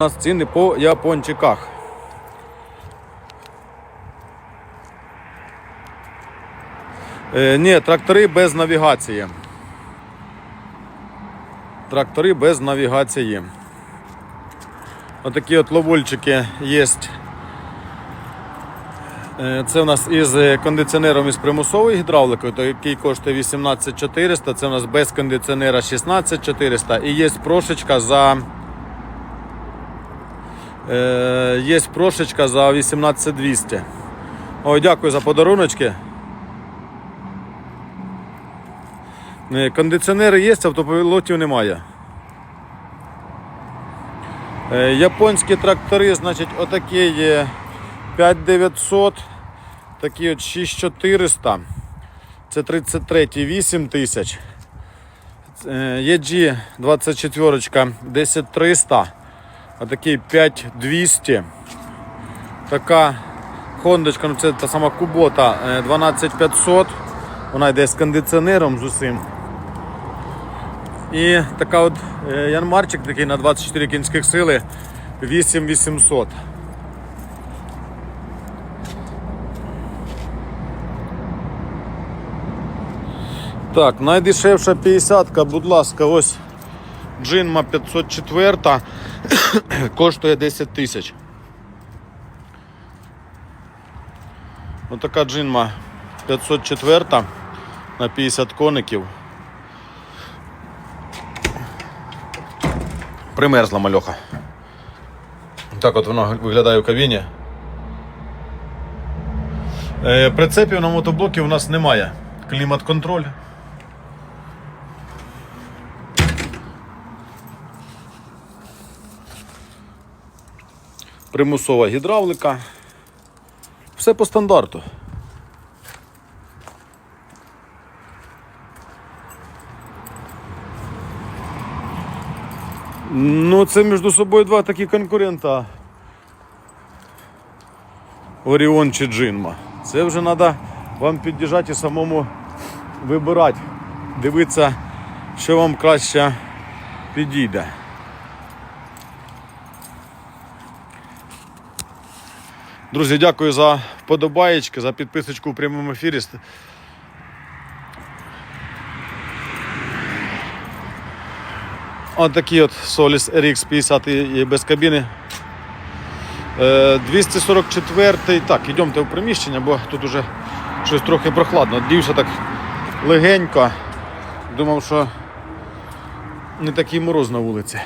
У нас ціни по япончиках. Е, ні, трактори без навігації. Трактори без навігації. Отакі от ловольчики є. Е, Це у нас із е, кондиціонером із примусовою гідравликою, то який коштує 18400, це у нас без кондиціонера 16400 і є прошечка за Е, Є прошечка за 18200. Ой, дякую за подаруночки. Е, Кондиціонери є, автопілотів немає. Е, Японські трактори, значить, отакі є 5900, такі от 6400. Це 33 8000. Е, EG 24 10300. А такий 5200. Така хондочка, ну це та сама кубота е, 12500. Вона йде з кондиціонером з усім. І така от е, янмарчик такий на 24 кінських сили 8800. Так, найдешевша 50-ка, будь ласка, ось Джинма 504 коштує 10 тисяч. Ось така джинма 504 на 50 коників. Примерзла мальоха. Так от воно виглядає в кабіні. Е, Прицепів на мотоблокі у нас немає. Клімат-контроль. Примусова гідравлика. Все по стандарту. Ну, це між собою два такі конкурента. Оріон чи Джинма. Це вже треба вам під'їжджати і самому вибирати, дивитися, що вам краще підійде. Друзі, дякую за вподобаєчки, за підписочку у прямому ефірі. Ось такий от Solis RX 50 і без кабіни. Е, 244 Так, йдемте в приміщення, бо тут уже щось трохи прохладно. Дівся так легенько. Думав, що не такий мороз на вулиці.